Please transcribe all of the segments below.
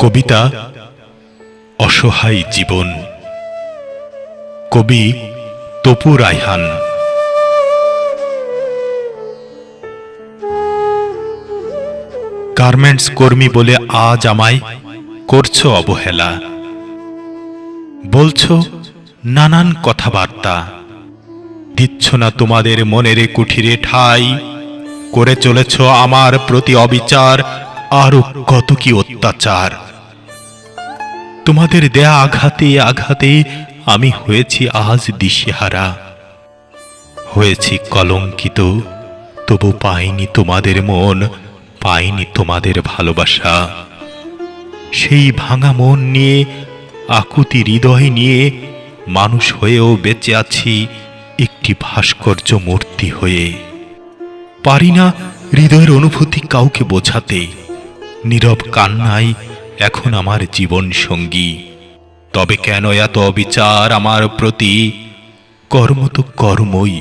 কবিতা অসহায় জীবন। কবি তপু রায়হান। গার্মেন্টস কর্মী বলে আজ আমায় করছ অবহেলা। বলছো নানান কথাবার্তা। দিচ্ছ না তোমাদের মনের কুঠিরে ঠাই। করে চলেছ আমার প্রতি অবিচার। আরও কত কি অত্যাচার। তোমাদের দেয়া আঘাতে আঘাতে আমি হয়েছি আজ দিশেহারা। হয়েছি কলঙ্কিত, তবু পাইনি তোমাদের মন, পাইনি তোমাদের ভালোবাসা। সেই ভাঙা মন নিয়ে, আকুতি হৃদয় নিয়ে মানুষ হয়েও বেঁচে আছি একটি ভাস্কর্য মূর্তি হয়ে। পারি না হৃদয়ের অনুভূতি কাউকে বোঝাতে। নীরব কান্নাই এখন আমার জীবন সঙ্গী। তবে কেন এত অবিচার আমার প্রতি? কর্ম তো কর্মই,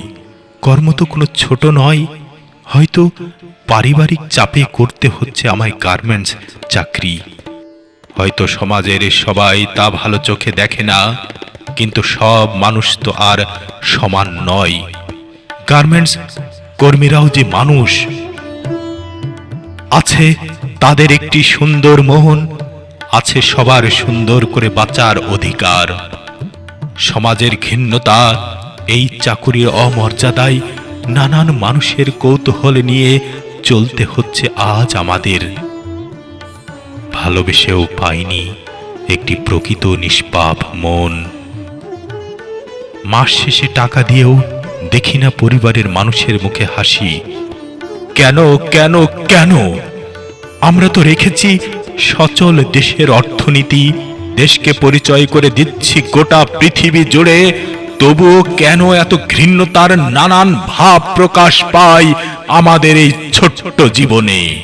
কর্ম তো কোনো ছোট নয়। হয়তো পারিবারিক চাপে করতে হচ্ছে আমায় গার্মেন্টস চাকরি। হয়তো সমাজের সবাই তা ভালো চোখে দেখে না, কিন্তু সব মানুষ তো আর সমান নয়। গার্মেন্টস কর্মীরাও যে মানুষ, আছে তাদের একটি সুন্দর মন আছে সবার সুন্দর করে বাঁচার অধিকার। সমাজের ঘিন্নতা এই চাকুরির অমর্যাদায় নানান মানুষের কৌতূহল নিয়ে চলতে হচ্ছে আজ আমাদের। ভালোবেসেও পাইনি একটি প্রকৃত নিষ্পাপ মন। মাস শেষে টাকা দিয়েও দেখি না পরিবারের মানুষের মুখে হাসি। কেন কেন কেন? আমরা তো রেখেছি সচল দেশের অর্থনীতি, দেশকে পরিচয় করে দিচ্ছি গোটা পৃথিবী জুড়ে। তবুও কেন এত ঘৃণ্যতার নানান ভাব প্রকাশ পায় আমাদের এই ছোট্ট জীবনে?